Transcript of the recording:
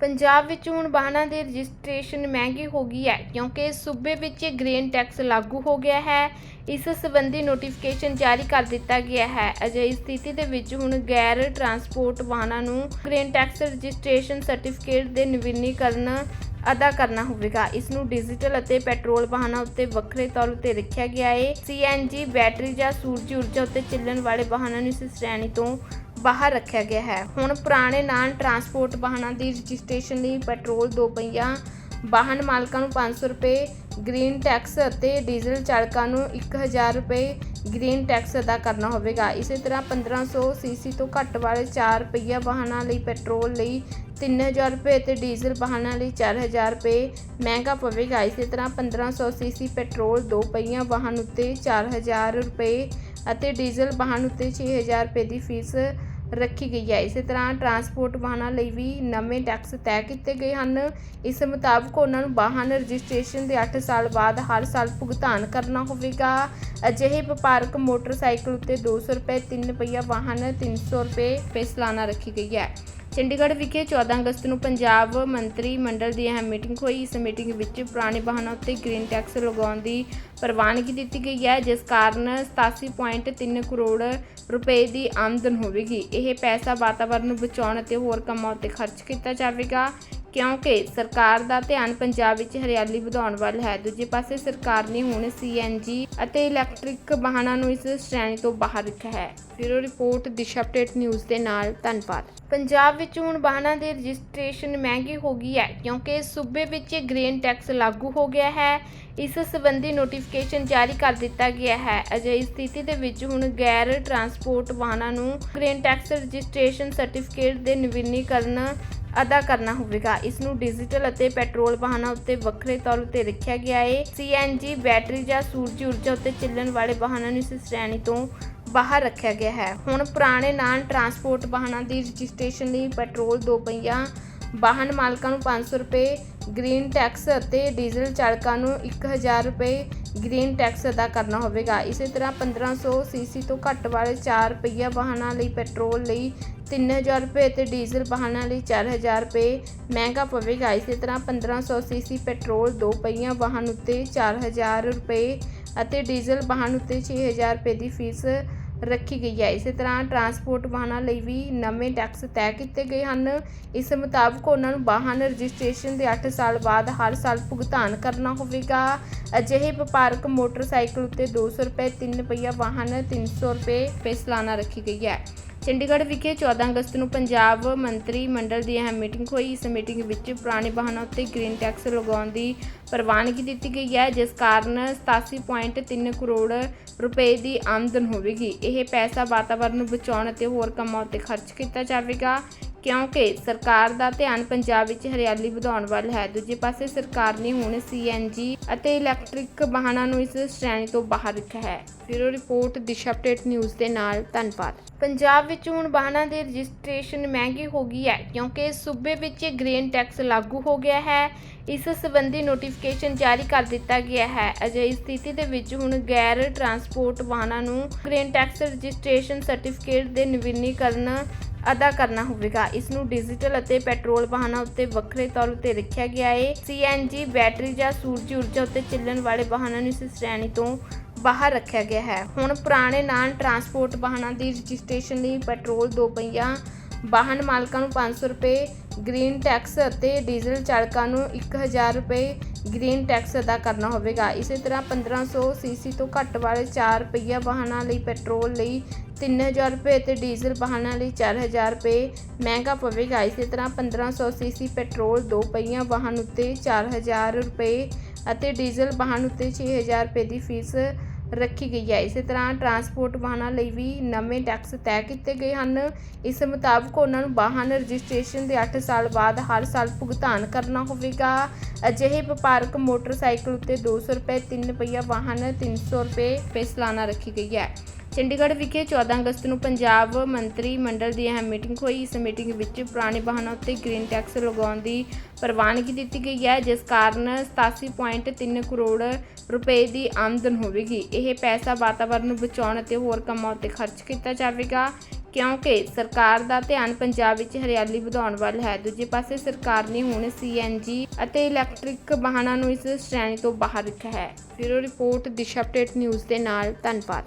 ਪੰਜਾਬ ਵਿੱਚ ਹੁਣ ਵਾਹਨਾਂ ਦੀ ਰਜਿਸਟ੍ਰੇਸ਼ਨ ਮਹਿੰਗੀ ਹੋ ਗਈ ਹੈ, ਕਿਉਂਕਿ ਸੂਬੇ ਵਿੱਚ ਗ੍ਰੇਨ ਟੈਕਸ ਲਾਗੂ ਹੋ ਗਿਆ ਹੈ। ਇਸ ਸੰਬੰਧੀ ਨੋਟੀਫਿਕੇਸ਼ਨ ਜਾਰੀ ਕਰ ਦਿੱਤਾ ਗਿਆ ਹੈ। ਅਜਿਹੀ ਸਥਿਤੀ ਦੇ ਵਿੱਚ ਹੁਣ ਗੈਰ ਟਰਾਂਸਪੋਰਟ ਵਾਹਨਾਂ ਨੂੰ ਗ੍ਰੇਨ ਟੈਕਸ ਰਜਿਸਟ੍ਰੇਸ਼ਨ ਸਰਟੀਫਿਕੇਟ ਦੇ ਨਵੀਨੀਕਰਨ ਅਦਾ ਕਰਨਾ ਹੋਵੇਗਾ। ਇਸ ਨੂੰ ਡਿਜੀਟਲ ਅਤੇ ਪੈਟਰੋਲ ਵਾਹਨਾਂ ਉੱਤੇ ਵੱਖਰੇ ਤੌਰ ਉੱਤੇ ਰੱਖਿਆ ਗਿਆ ਹੈ। ਸੀਐਨਜੀ ਬੈਟਰੀ ਜਾਂ ਸੂਰਜੀ ਊਰਜਾ ਉੱਤੇ ਚੱਲਣ ਵਾਲੇ ਵਾਹਨਾਂ ਨੂੰ ਇਸ ਸ਼੍ਰੇਣੀ ਤੋਂ ਬਾਹਰ ਰੱਖਿਆ ਗਿਆ ਹੈ। ਹੁਣ ਪੁਰਾਣੇ ਨਾਨ ਟਰਾਂਸਪੋਰਟ ਵਾਹਨਾਂ ਦੀ ਰਜਿਸਟ੍ਰੇਸ਼ਨ ਲਈ ਪੈਟਰੋਲ ਦੋ ਪਹੀਆ, ਵਾਹਨ ਮਾਲਕਾਂ ਨੂੰ 500 ਰੁਪਏ, ਗ੍ਰੀਨ ਟੈਕਸ ਅਤੇ ਡੀਜ਼ਲ ਚਾਲਕਾਂ ਨੂੰ 1000 ਰੁਪਏ ਗ੍ਰੀਨ ਟੈਕਸ ਅਦਾ ਕਰਨਾ ਹੋਵੇਗਾ। ਇਸੇ ਤਰ੍ਹਾਂ 1500 ਸੀਸੀ ਤੋਂ ਘੱਟ ਵਾਲੇ 4 ਪਹੀਆ ਵਾਹਨਾਂ ਲਈ ਪੈਟਰੋਲ ਲਈ 3000 ਰੁਪਏ ਤੇ ਡੀਜ਼ਲ ਵਾਹਨਾਂ ਲਈ 4000 ਰੁਪਏ ਮਹਿੰਗਾ ਪਵੇਗਾ। ਇਸੇ ਤਰ੍ਹਾਂ 1500 ਸੀਸੀ ਪੈਟਰੋਲ ਦੋ ਪਹੀਆ ਵਾਹਨ ਉੱਤੇ 4000 ਰੁਪਏ ਅਤੇ ਡੀਜ਼ਲ ਵਾਹਨ ਉੱਤੇ 6000 ਰੁਪਏ ਦੀ ਫੀਸ ਰੱਖੀ ਗਈ ਹੈ। ਇਸੇ ਤਰ੍ਹਾਂ ਟਰਾਂਸਪੋਰਟ ਵਾਹਨਾਂ ਲਈ ਵੀ ਨਵੇਂ ਟੈਕਸ ਤੈਅ ਕੀਤੇ ਗਏ ਹਨ। ਇਸ ਮੁਤਾਬਕ ਉਹਨਾਂ ਨੂੰ ਵਾਹਨ ਰਜਿਸਟ੍ਰੇਸ਼ਨ ਦੇ 8 ਸਾਲ ਬਾਅਦ ਹਰ ਸਾਲ ਭੁਗਤਾਨ ਕਰਨਾ ਹੋਵੇਗਾ। ਅਜਿਹੇ ਵਪਾਰਕ ਮੋਟਰਸਾਈਕਲ ਉੱਤੇ 200 ਰੁਪਏ, ਤਿੰਨ ਪਹੀਆ ਵਾਹਨ 300 ਰੁਪਏ ਫੇ ਰੱਖੀ ਗਈ ਹੈ। ਚੰਡੀਗੜ੍ਹ ਵਿਖੇ 14 ਅਗਸਤ ਨੂੰ ਪੰਜਾਬ ਮੰਤਰੀ ਮੰਡਲ ਦੀ ਅਹਿਮ ਮੀਟਿੰਗ ਹੋਈ। ਇਸ ਮੀਟਿੰਗ ਵਿੱਚ ਪੁਰਾਣੇ ਵਾਹਨਾਂ ਉੱਤੇ ਗ੍ਰੀਨ ਟੈਕਸ ਲਗਾਉਣ ਦੀ ਪ੍ਰਵਾਨਗੀ ਦਿੱਤੀ ਗਈ ਹੈ, ਜਿਸ ਕਾਰਨ 87.3 ਕਰੋੜ ਰੁਪਏ ਦੀ ਆਮਦਨ ਹੋਵੇਗੀ। ਇਹ ਪੈਸਾ ਵਾਤਾਵਰਣ ਨੂੰ ਬਚਾਉਣ ਅਤੇ ਹੋਰ ਕੰਮਾਂ ਉੱਤੇ ਖਰਚ ਕੀਤਾ ਜਾਵੇਗਾ। ਕਿਉਂਕਿ ਸਰਕਾਰ ਦਾ ਧਿਆਨ ਪੰਜਾਬ ਵਿੱਚ ਹਰਿਆਲੀ ਵਧਾਉਣ ਵੱਲ ਹੈ। ਦੂਜੇ ਪਾਸੇ ਸਰਕਾਰ ਨੇ ਹੁਣ ਸੀਐਨਜੀ ਅਤੇ ਇਲੈਕਟ੍ਰਿਕ ਵਾਹਨਾਂ ਨੂੰ ਇਸ ਸ਼੍ਰੇਣੀ ਤੋਂ ਬਾਹਰ ਰੱਖਿਆ ਹੈ। Bureau report, Disha update news ਦੇ ਨਾਲ ਧੰਨਵਾਦ। ਪੰਜਾਬ ਵਿੱਚ ਹੁਣ ਵਾਹਨਾਂ ਦੀ ਰਜਿਸਟ੍ਰੇਸ਼ਨ ਮਹਿੰਗੀ ਹੋ ਗਈ ਹੈ ਕਿਉਂਕਿ ਸੂਬੇ ਵਿੱਚ ਗ੍ਰੇਨ ਟੈਕਸ ਲਾਗੂ ਹੋ ਗਿਆ ਹੈ। ਇਸ ਸੰਬੰਧੀ ਨੋਟੀਫਿਕੇਸ਼ਨ ਜਾਰੀ ਕਰ ਦਿੱਤਾ ਗਿਆ ਹੈ। ਅਜਿਹੀ ਸਥਿਤੀ ਦੇ ਵਿੱਚ ਹੁਣ ਗੈਰ ਟਰਾਂਸਪੋਰਟ ਵਾਹਨਾਂ ਨੂੰ ਗ੍ਰੇਨ ਟੈਕਸ ਰਜਿਸਟ੍ਰੇਸ਼ਨ ਸਰਟੀਫਿਕੇਟ ਦੇ ਨਵੀਨੀਕਰਨ ਅਦਾ ਕਰਨਾ ਹੋਵੇਗਾ। ਇਸ ਨੂੰ ਡਿਜੀਟਲ ਅਤੇ ਪੈਟਰੋਲ ਵਾਹਨਾਂ ਉੱਤੇ ਵੱਖਰੇ ਤੌਰ ਉੱਤੇ ਰੱਖਿਆ ਗਿਆ ਹੈ ਸੀਐਨਜੀ ਬੈਟਰੀ ਜਾਂ ਸੂਰਜੀ ਊਰਜਾ ਉੱਤੇ ਚੱਲਣ ਵਾਲੇ ਵਾਹਨਾਂ ਨੂੰ ਇਸ ਸ਼੍ਰੇਣੀ ਤੋਂ ਬਾਹਰ ਰੱਖਿਆ ਗਿਆ ਹੈ। ਹੁਣ ਪੁਰਾਣੇ ਨਾਨ ਟਰਾਂਸਪੋਰਟ ਵਾਹਨਾਂ ਦੀ ਰਜਿਸਟ੍ਰੇਸ਼ਨ ਲਈ ਪੈਟਰੋਲ ਦੋ ਪਹੀਆ ਵਾਹਨ ਮਾਲਕਾਂ ਨੂੰ 500 ਰੁਪਏ ਗ੍ਰੀਨ ਟੈਕਸ ਅਤੇ ਡੀਜ਼ਲ ਚਾਲਕਾਂ ਨੂੰ 1000 ਰੁਪਏ ਗ੍ਰੀਨ ਟੈਕਸ ਅਦਾ ਕਰਨਾ ਹੋਵੇਗਾ। ਇਸੇ ਤਰ੍ਹਾਂ 1500 ਸੀਸੀ ਤੋਂ ਘੱਟ ਵਾਲੇ 4 ਪਹੀਆ ਵਾਹਨਾਂ ਲਈ ਪੈਟਰੋਲ ਲਈ 3000 ਰੁਪਏ ਤੇ ਡੀਜ਼ਲ ਵਾਹਨਾਂ ਲਈ 4000 ਰੁਪਏ ਮਹਿੰਗਾ ਪਵੇਗਾ। ਇਸੇ ਤਰ੍ਹਾਂ 1500 ਸੀਸੀ ਪੈਟਰੋਲ ਦੋ ਪਹੀਆ ਵਾਹਨ ਉੱਤੇ 4000 ਰੁਪਏ ਅਤੇ ਡੀਜ਼ਲ ਵਾਹਨ ਉੱਤੇ 6000 ਰੁਪਏ ਦੀ ਫੀਸ ਰੱਖੀ ਗਈ ਹੈ। ਇਸੇ ਤਰ੍ਹਾਂ ਟਰਾਂਸਪੋਰਟ ਵਾਹਨਾਂ ਲਈ ਵੀ ਨਵੇਂ ਟੈਕਸ ਤੈਅ ਕੀਤੇ ਗਏ ਹਨ। ਇਸ ਮੁਤਾਬਕ ਉਹਨਾਂ ਨੂੰ ਵਾਹਨ ਰਜਿਸਟ੍ਰੇਸ਼ਨ ਦੇ 8 ਸਾਲ ਬਾਅਦ ਹਰ ਸਾਲ ਭੁਗਤਾਨ ਕਰਨਾ ਹੋਵੇਗਾ। ਅਜਿਹੇ ਵਪਾਰਕ ਮੋਟਰਸਾਈਕਲ ਉੱਤੇ 200 ਰੁਪਏ, ਤਿੰਨ ਪਹੀਆ ਵਾਹਨ 300 ਰੁਪਏ ਫੇ ਰੱਖੀ ਗਈ ਹੈ। ਚੰਡੀਗੜ੍ਹ ਵਿਖੇ 14 ਅਗਸਤ ਨੂੰ ਪੰਜਾਬ ਮੰਤਰੀ ਮੰਡਲ ਦੀ ਅਹਿਮ ਮੀਟਿੰਗ ਹੋਈ। ਇਸ ਮੀਟਿੰਗ ਵਿੱਚ ਪੁਰਾਣੇ ਵਾਹਨਾਂ ਉੱਤੇ ਗ੍ਰੀਨ ਟੈਕਸ ਲਗਾਉਣ ਦੀ ਪ੍ਰਵਾਨਗੀ ਦਿੱਤੀ ਗਈ ਹੈ, ਜਿਸ ਕਾਰਨ 87.3 ਕਰੋੜ ਰੁਪਏ ਦੀ ਆਮਦਨ ਹੋਵੇਗੀ। ਇਹ ਪੈਸਾ ਵਾਤਾਵਰਣ ਨੂੰ ਬਚਾਉਣ ਅਤੇ ਹੋਰ ਕੰਮਾਂ ਉੱਤੇ ਖਰਚ ਕੀਤਾ ਜਾਵੇਗਾ। ਕਿਉਂਕਿ ਸਰਕਾਰ ਦਾ ਧਿਆਨ ਪੰਜਾਬ ਵਿੱਚ ਹਰਿਆਲੀ ਵਧਾਉਣ ਵੱਲ ਹੈ। ਦੂਜੇ ਪਾਸੇ ਸਰਕਾਰ ਨੇ ਹੁਣ ਸੀਐਨਜੀ ਅਤੇ ਇਲੈਕਟ੍ਰਿਕ ਵਾਹਨਾਂ ਨੂੰ ਇਸ ਸ਼੍ਰੇਣੀ ਤੋਂ ਬਾਹਰ ਰੱਖਿਆ ਹੈ। Bureau report, Disha update news ਦੇ ਨਾਲ ਧੰਨਵਾਦ। ਪੰਜਾਬ ਵਿੱਚ ਹੁਣ ਵਾਹਨਾਂ ਦੀ ਰਜਿਸਟ੍ਰੇਸ਼ਨ ਮਹਿੰਗੀ ਹੋ ਗਈ ਹੈ ਕਿਉਂਕਿ ਸੂਬੇ ਵਿੱਚ ਗ੍ਰੇਨ ਟੈਕਸ ਲਾਗੂ ਹੋ ਗਿਆ ਹੈ। ਇਸ ਸੰਬੰਧੀ ਨੋਟੀਫਿਕੇਸ਼ਨ ਜਾਰੀ ਕਰ ਦਿੱਤਾ ਗਿਆ ਹੈ। ਅਜਿਹੀ ਸਥਿਤੀ ਦੇ ਵਿੱਚ ਹੁਣ ਗੈਰ ਟਰਾਂਸਪੋਰਟ ਵਾਹਨਾਂ ਨੂੰ ਗ੍ਰੇਨ ਟੈਕਸ ਰਜਿਸਟ੍ਰੇਸ਼ਨ ਸਰਟੀਫਿਕੇਟ ਦੇ ਨਵੀਨੀਕਰਨ ਅਦਾ ਕਰਨਾ ਹੋਵੇਗਾ। ਇਸ ਨੂੰ ਡਿਜੀਟਲ ਅਤੇ ਪੈਟਰੋਲ ਵਾਹਨਾਂ ਉੱਤੇ ਵੱਖਰੇ ਤੌਰ ਉੱਤੇ ਰੱਖਿਆ ਗਿਆ ਹੈ ਸੀਐਨਜੀ ਬੈਟਰੀ ਜਾਂ ਸੂਰਜੀ ਊਰਜਾ ਉੱਤੇ ਚੱਲਣ ਵਾਲੇ ਵਾਹਨਾਂ ਨੂੰ ਇਸ ਸ਼੍ਰੇਣੀ ਤੋਂ ਬਾਹਰ ਰੱਖਿਆ ਗਿਆ ਹੈ। ਹੁਣ ਪੁਰਾਣੇ ਨਾਨ ਟਰਾਂਸਪੋਰਟ ਵਾਹਨਾਂ ਦੀ ਰਜਿਸਟ੍ਰੇਸ਼ਨ ਲਈ ਪੈਟਰੋਲ ਦੋ ਪਹੀਆ ਵਾਹਨ ਮਾਲਕਾਂ ਨੂੰ 500 ਰੁਪਏ ਗ੍ਰੀਨ ਟੈਕਸ ਅਤੇ ਡੀਜ਼ਲ ਚਾਲਕਾਂ ਨੂੰ 1000 ਰੁਪਏ ਗ੍ਰੀਨ ਟੈਕਸ ਅਦਾ ਕਰਨਾ ਹੋਵੇਗਾ। ਇਸੇ ਤਰ੍ਹਾਂ 1500 ਸੀਸੀ ਤੋਂ ਘੱਟ ਵਾਲੇ 4 ਪਹੀਆ ਵਾਹਨਾਂ ਲਈ ਪੈਟਰੋਲ ਲਈ 3000 ਰੁਪਏ ਤੇ ਡੀਜ਼ਲ ਵਾਹਨਾਂ ਲਈ 4000 ਰੁਪਏ ਮਹਿੰਗਾ ਪਵੇਗਾ। ਇਸੇ ਤਰ੍ਹਾਂ 1500 ਸੀਸੀ ਪੈਟਰੋਲ ਦੋ ਪਹੀਆ ਵਾਹਨ ਉੱਤੇ 4000 ਰੁਪਏ ਅਤੇ ਡੀਜ਼ਲ ਵਾਹਨ ਉੱਤੇ 6000 ਰੁਪਏ ਦੀ ਫੀਸ ਰੱਖੀ ਗਈ ਹੈ। ਇਸੇ ਤਰ੍ਹਾਂ ਟਰਾਂਸਪੋਰਟ ਵਾਹਨਾਂ ਲਈ ਵੀ ਨਵੇਂ ਟੈਕਸ ਤੈਅ ਕੀਤੇ ਗਏ ਹਨ। ਇਸ ਮੁਤਾਬਕ ਉਹਨਾਂ ਨੂੰ ਵਾਹਨ ਰਜਿਸਟ੍ਰੇਸ਼ਨ ਦੇ 8 ਸਾਲ ਬਾਅਦ ਹਰ ਸਾਲ ਭੁਗਤਾਨ ਕਰਨਾ ਹੋਵੇਗਾ। ਅਜਿਹੇ ਵਪਾਰਕ ਮੋਟਰਸਾਈਕਲ ਉੱਤੇ 200 ਰੁਪਏ, ਤਿੰਨ ਪਹੀਆ ਵਾਹਨ 300 ਰੁਪਏ ਫੇ ਰੱਖੀ ਗਈ ਹੈ। ਚੰਡੀਗੜ੍ਹ ਵਿਖੇ 14 ਅਗਸਤ ਨੂੰ ਪੰਜਾਬ ਮੰਤਰੀ ਮੰਡਲ ਦੀ ਅਹਿਮ ਮੀਟਿੰਗ ਹੋਈ। ਇਸ ਮੀਟਿੰਗ ਵਿੱਚ ਪੁਰਾਣੇ ਵਾਹਨਾਂ ਉੱਤੇ ਗ੍ਰੀਨ ਟੈਕਸ ਲਗਾਉਣ ਦੀ ਪ੍ਰਵਾਨਗੀ ਦਿੱਤੀ ਗਈ ਹੈ, ਜਿਸ ਕਾਰਨ 87.3 ਕਰੋੜ ਰੁਪਏ ਦੀ ਆਮਦਨ ਹੋਵੇਗੀ। ਇਹ ਪੈਸਾ ਵਾਤਾਵਰਣ ਨੂੰ ਬਚਾਉਣ ਅਤੇ ਹੋਰ ਕੰਮਾਂ ਉੱਤੇ ਖਰਚ ਕੀਤਾ ਜਾਵੇਗਾ, ਕਿਉਂਕਿ ਸਰਕਾਰ ਦਾ ਧਿਆਨ ਪੰਜਾਬ ਵਿੱਚ ਹਰਿਆਲੀ ਵਧਾਉਣ ਵੱਲ ਹੈ। ਦੂਜੇ ਪਾਸੇ ਸਰਕਾਰ ਨੇ ਹੁਣ ਸੀਐਨਜੀ ਅਤੇ ਇਲੈਕਟ੍ਰਿਕ ਵਾਹਨਾਂ ਨੂੰ ਇਸ ਸ਼੍ਰੇਣੀ ਤੋਂ ਬਾਹਰ ਰੱਖਿਆ ਹੈ। Bureau report, Disha update news ਦੇ ਨਾਲ, ਧੰਨਵਾਦ।